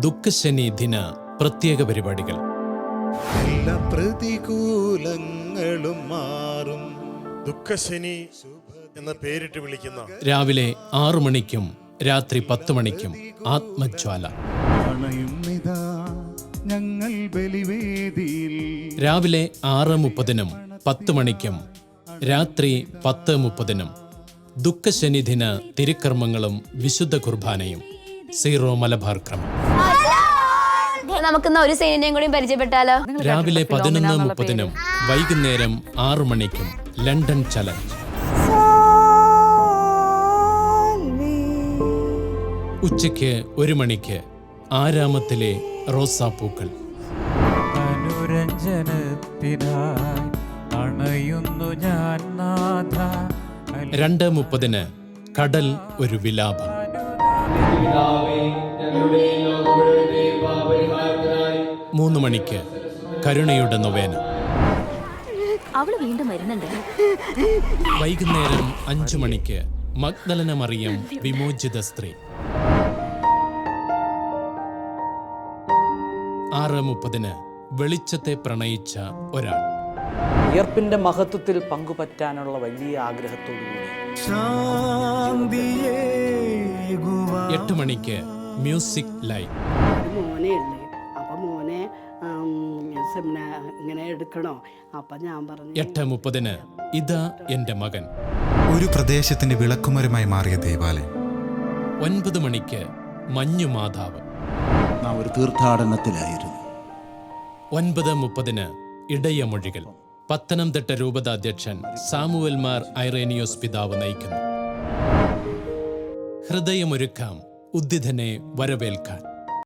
ദുഃഖശനി ദിന പ്രത്യേക പരിപാടികൾ. എല്ലാ പ്രതികൂലങ്ങളും മാറും. ദുഃഖശനി എന്ന പേരിട്ട് വിളിക്കുന്ന രാവിലെ ആറു മണിക്കും രാത്രി പത്ത് മണിക്കും ആത്മജ്വാല. ഞങ്ങൾ ബലിവേദിയിൽ. രാവിലെ ആറ് മുപ്പതിനും പത്ത് മണിക്കും രാത്രി പത്ത് മുപ്പതിനും ദുഃഖശനി ദിന തിരുക്കർമ്മങ്ങളും വിശുദ്ധ കുർബാനയും. സീറോ മലബാർ ക്രമം. നമുക്കിന്ന് ഒരു സീനിനെയും കൂടി പരിചയപ്പെട്ടാലോ? രാവിലെ പതിനൊന്ന് മുപ്പതിനും വൈകുന്നേരം ആറു മണിക്കും ലണ്ടൻ ചലഞ്ച്. ഉച്ചയ്ക്ക് ഒരു മണിക്ക് ആരാമത്തിലെ റോസാപ്പൂക്കൾ. അനുരഞ്ജനത്തിനായി അണയുന്നു ഞാൻ നാഥ. രണ്ട് മുപ്പതിന് കടൽ ഒരു വിലാപം. മൂന്ന് മണിക്ക് കരുണയുടെ നൊവേന. അവൾ വീണ്ടും വരുന്നുണ്ട്. വൈകുന്നേരം അഞ്ചു മണിക്ക് മഗ്ദലന മറിയം വിമോചിത സ്ത്രീ. ആറ് മുപ്പതിന് വെളിച്ചത്തെ പ്രണയിച്ച ഒരാൾ. ഉയർപ്പിന്റെ മഹത്വത്തിൽ പങ്കുപറ്റാനുള്ള വലിയ ആഗ്രഹത്തോടുകൂടി. എട്ട് മണിക്ക് മ്യൂസിക് ലൈവ്. മോനെ സെമിനാർ സെമിനാ ഇങ്ങനെ എടുക്കണോ? അപ്പൊ ഞാൻ പറഞ്ഞു എട്ട് മുപ്പതിന് ഇതാ എന്റെ മകൻ. ഒരു പ്രദേശത്തിന്റെ വിളക്കുമരമായി മാറിയ ദേവാലയം. ഒൻപത് മണിക്ക് മഞ്ഞു മാതാവ്. നാം ഒരു തീർത്ഥാടനത്തിലായിരുന്നു. ഒൻപത് മുപ്പതിന് ഇടയമൊഴികൾ. പത്തനംതിട്ട രൂപതാധ്യക്ഷൻ സാമുവൽ മാർ ഐറേനിയോസ് പിതാവ് നയിക്കുന്നു. ഹൃദയമൊരുക്കാം ഉദ്ധിതനെ വരവേൽക്കാൻ.